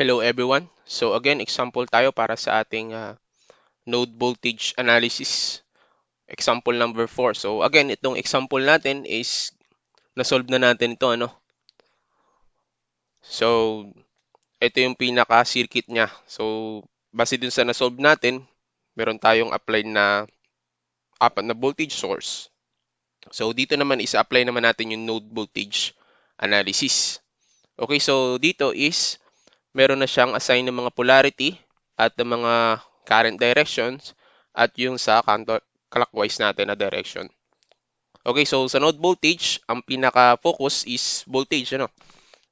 Hello everyone. So again, example tayo para sa ating uh, node voltage analysis. Example number 4. So again, itong example natin is na-solve na natin ito ano. So ito yung pinaka circuit niya. So base dun sa na-solve natin, meron tayong apply na apat na voltage source. So dito naman is apply naman natin yung node voltage analysis. Okay, so dito is meron na siyang assign ng mga polarity at ng mga current directions at yung sa counterclockwise natin na direction. Okay, so sa node voltage, ang pinaka-focus is voltage, ano?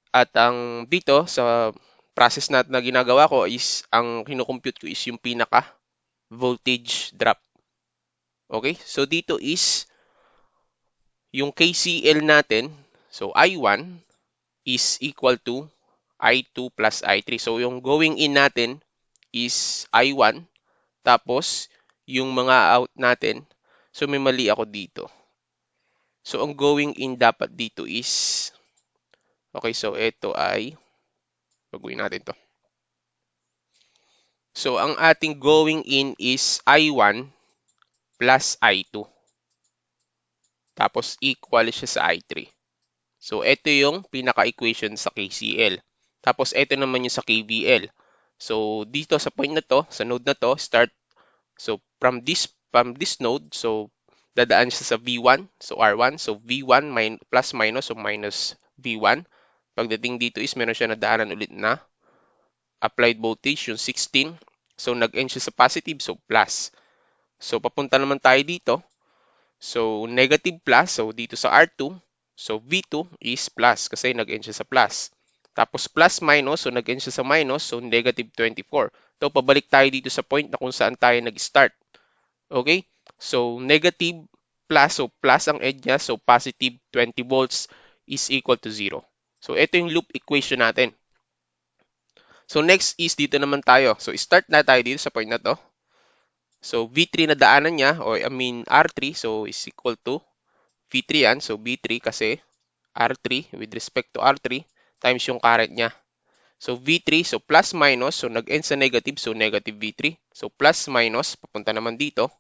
At ang dito sa process natin na ginagawa ko is ang kinocompute ko is yung pinaka voltage drop. Okay, so dito is yung KCL natin, so I1 is equal to I2 plus I3. So, yung going in natin is I1. Tapos, yung mga out natin, so may mali ako dito. So, ang going in dapat dito is, okay, so ito ay, baguhin natin to. So, ang ating going in is I1 plus I2. Tapos, equal siya sa I3. So, ito yung pinaka-equation sa KCL. Tapos, ito naman yung sa KVL. So, dito sa point na to, sa node na to, start, so from this, from this node, so dadaan siya sa V1, so R1, so V1 min plus minus, so minus V1. Pagdating dito is meron siya nadaanan ulit na applied voltage, yung 16. So, nag-end siya sa positive, so plus. So, papunta naman tayo dito. So, negative plus, so dito sa R2, so V2 is plus kasi nag-end siya sa plus. Tapos plus minus, so nag-end siya sa minus, so negative 24. So pabalik tayo dito sa point na kung saan tayo nag-start. Okay? So negative plus, so plus ang edge niya, so positive 20 volts is equal to 0. So ito yung loop equation natin. So next is dito naman tayo. So start na tayo dito sa point na to. So V3 na daanan niya, or I mean R3, so is equal to V3 yan. So V3 kasi R3 with respect to R3 times yung current niya. So V3, so plus minus, so nag-end sa negative, so negative V3. So plus minus, papunta naman dito.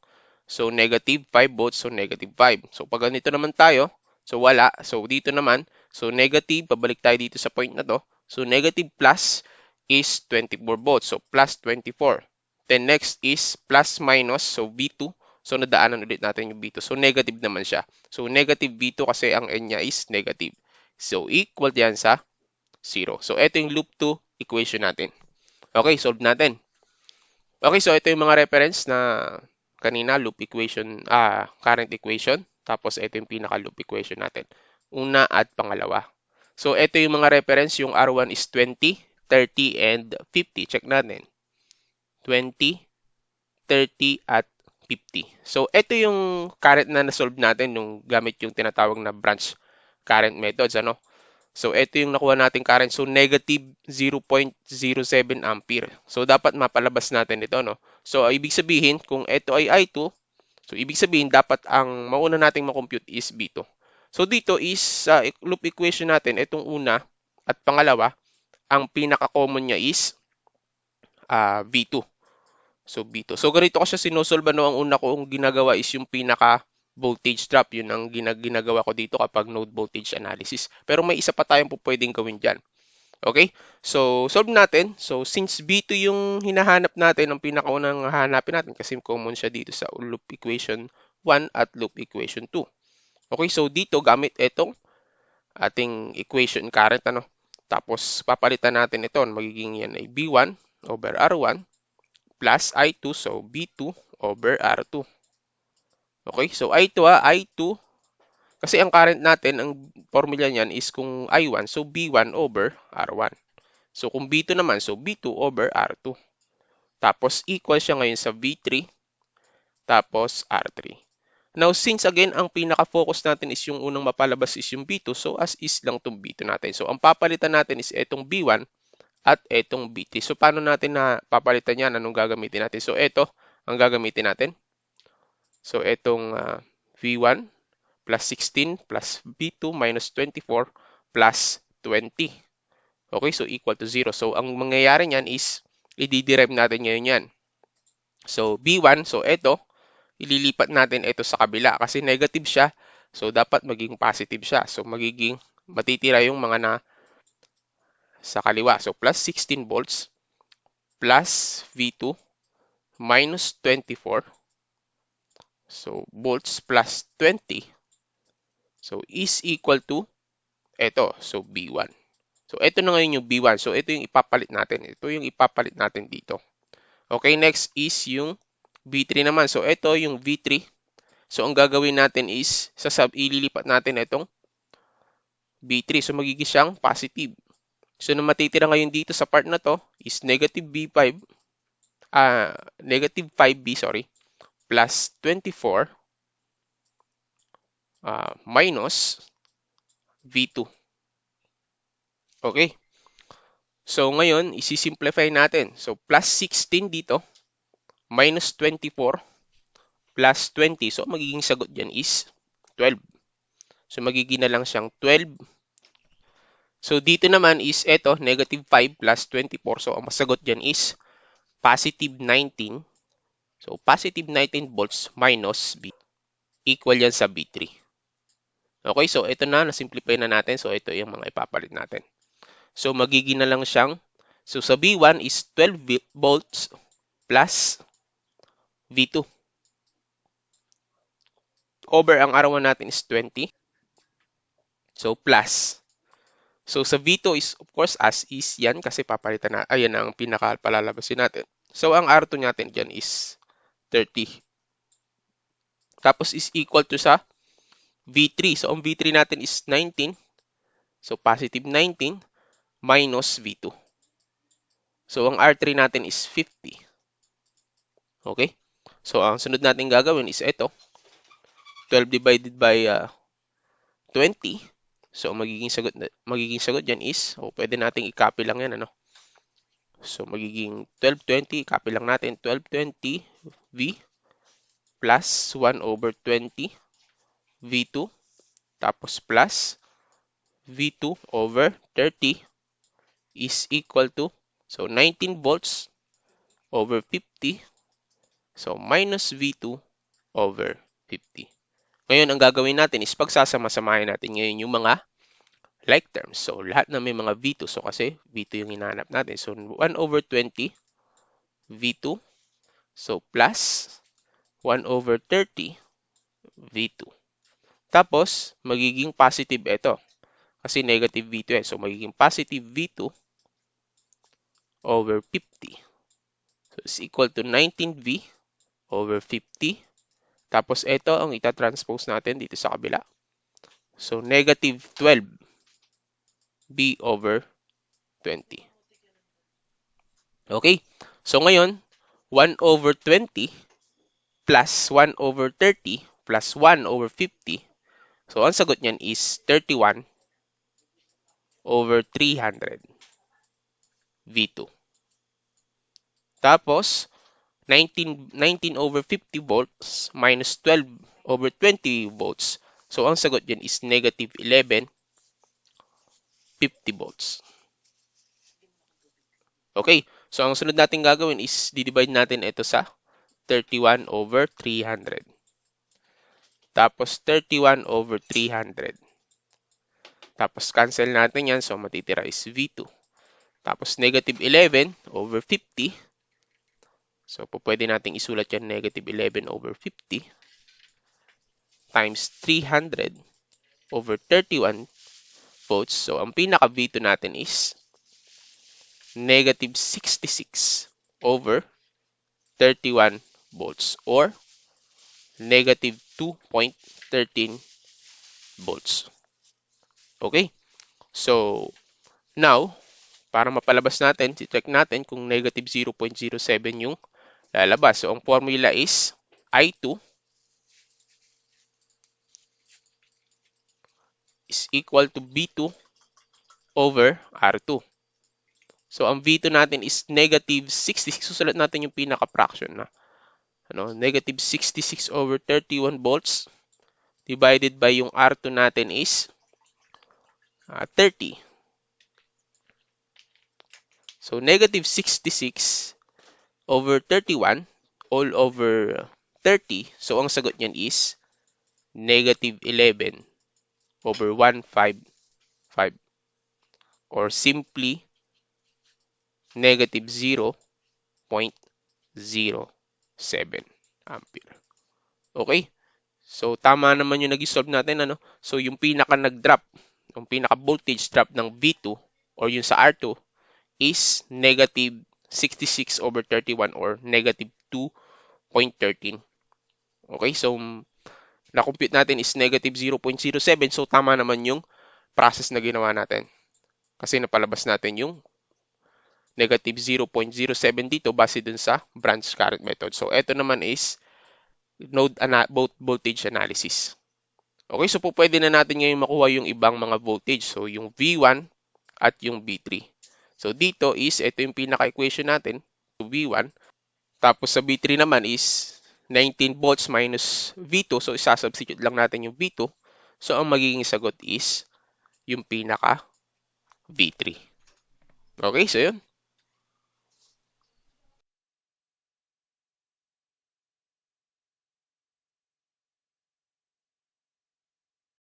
So negative 5 volts, so negative 5. So pag ganito naman tayo, so wala. So dito naman, so negative, pabalik tayo dito sa point na to. So negative plus is 24 volts, so plus 24. Then next is plus minus, so V2. So nadaanan ulit natin yung V2. So negative naman siya. So negative V2 kasi ang N niya is negative. So equal yan sa 0. So, ito yung loop 2 equation natin. Okay, solve natin. Okay, so ito yung mga reference na kanina loop equation, ah, current equation. Tapos ito yung pinaka-loop equation natin. Una at pangalawa. So, ito yung mga reference. Yung R1 is 20, 30, and 50. Check natin. 20, 30, at 50. So, ito yung current na na-solve natin nung gamit yung tinatawag na branch current methods. Ano? So, ito yung nakuha nating current. So, negative 0.07 ampere. So, dapat mapalabas natin ito, no? So, ibig sabihin, kung ito ay I2, so, ibig sabihin, dapat ang mauna nating makompute is B2. So, dito is, uh, loop equation natin, itong una at pangalawa, ang pinaka-common niya is uh, V2. So, B2. So, ganito ko siya sinusolve, no? Ang una kong ginagawa is yung pinaka- voltage drop. Yun ang ginagawa ko dito kapag node voltage analysis. Pero may isa pa tayong pwedeng gawin dyan. Okay? So, solve natin. So, since B2 yung hinahanap natin, ang pinakaunang hahanapin natin kasi common siya dito sa loop equation 1 at loop equation 2. Okay, so dito gamit itong ating equation current ano. Tapos papalitan natin ito, magiging yan ay B1 over R1 plus I2 so B2 over R2. Okay, so I2 ha, I2, kasi ang current natin, ang formula niyan is kung I1, so B1 over R1. So kung B2 naman, so B2 over R2. Tapos equal siya ngayon sa V3, tapos R3. Now, since again, ang pinaka-focus natin is yung unang mapalabas is yung B2, so as is lang itong B2 natin. So, ang papalitan natin is itong B1 at itong B3. So, paano natin na papalitan yan? Anong gagamitin natin? So, ito ang gagamitin natin. So, itong uh, V1 plus 16 plus V2 minus 24 plus 20. Okay, so equal to 0. So, ang mangyayari niyan is, i-derive natin ngayon yan. So, B1, so ito, ililipat natin ito sa kabila kasi negative siya. So, dapat maging positive siya. So, magiging, matitira yung mga na sa kaliwa. So, plus 16 volts plus V2 minus 24. So, volts plus 20. So, is equal to ito. So, B1. So, ito na ngayon yung B1. So, ito yung ipapalit natin. Ito yung ipapalit natin dito. Okay, next is yung V3 naman. So, ito yung V3. So, ang gagawin natin is, sasab ililipat natin itong V3. So, magiging siyang positive. So, na matitira ngayon dito sa part na to is negative V5, ah, uh, negative 5B, sorry, plus 24 uh, minus V2. Okay. So, ngayon, isi-simplify natin. So, plus 16 dito, minus 24, plus 20. So, magiging sagot dyan is 12. So, magiging na lang siyang 12. So, dito naman is ito, negative 5 plus 24. So, ang masagot dyan is positive 19. So, positive 19 volts minus B. Equal yan sa B3. Okay, so ito na, na-simplify na natin. So, ito yung mga ipapalit natin. So, magiging na lang siyang, so sa V1 is 12 volts plus V2. Over ang arawan natin is 20. So, plus. So, sa V2 is, of course, as is yan kasi papalitan na, ayan ang pinakapalalabasin natin. So, ang R2 natin dyan is 30. Tapos is equal to sa V3. So, ang V3 natin is 19. So, positive 19 minus V2. So, ang R3 natin is 50. Okay? So, ang sunod natin gagawin is ito. 12 divided by uh, 20. So, magiging sagot, magiging sagot dyan is, o oh, pwede nating i-copy lang yan, ano? So, magiging 1220, copy lang natin, 1220 V plus 1 over 20 V2, tapos plus V2 over 30 is equal to, so 19 volts over 50, so minus V2 over 50. Ngayon, ang gagawin natin is pagsasama-samahin natin ngayon yung mga like terms. So, lahat na may mga V2. So, kasi V2 yung hinahanap natin. So, 1 over 20 V2. So, plus 1 over 30 V2. Tapos, magiging positive ito. Kasi negative V2 yan. So, magiging positive V2 over 50. So, it's equal to 19V over 50. Tapos, ito ang ita-transpose natin dito sa kabila. So, negative 12B over 20. Okay? So, ngayon, 1 over 20 plus 1 over 30 plus 1 over 50. So, ang sagot niyan is 31 over 300. V2. Tapos, 19, 19 over 50 volts minus 12 over 20 volts. So, ang sagot dyan is negative 11, 50 volts. Okay, so ang sunod natin gagawin is divide natin ito sa 31 over 300. Tapos 31 over 300. Tapos cancel natin yan, so matitira is V2. Tapos negative 11 over 50. So, po pwede nating isulat yan negative 11 over 50 times 300 over 31 volts. So, ang pinaka V2 natin is negative 66 over 31 volts or negative 2.13 volts. Okay? So, now, para mapalabas natin, check natin kung negative 0.07 yung lalabas. So, ang formula is I2 is equal to B2 over R2. So, ang V2 natin is negative 66. Susulat natin yung pinaka-fraction na ano, negative 66 over 31 volts divided by yung R2 natin is uh, 30. So, negative 66 over 31 all over 30. So, ang sagot niyan is negative 11 over 155 or simply negative 0.07 ampere. Okay? So, tama naman yung nag-solve natin. Ano? So, yung pinaka nag-drop, yung pinaka voltage drop ng V2 or yung sa R2 is negative 66 over 31 or negative 2.13. Okay, so na-compute natin is negative 0.07. So, tama naman yung process na ginawa natin. Kasi napalabas natin yung negative 0.07 dito base dun sa branch current method. So, ito naman is node ana voltage analysis. Okay, so po pwede na natin ngayon makuha yung ibang mga voltage. So, yung V1 at yung V3. So, dito is, ito yung pinaka-equation natin, V1. Tapos sa V3 naman is 19 volts minus V2. So, isasubstitute lang natin yung V2. So, ang magiging sagot is yung pinaka V3. Okay, so yun.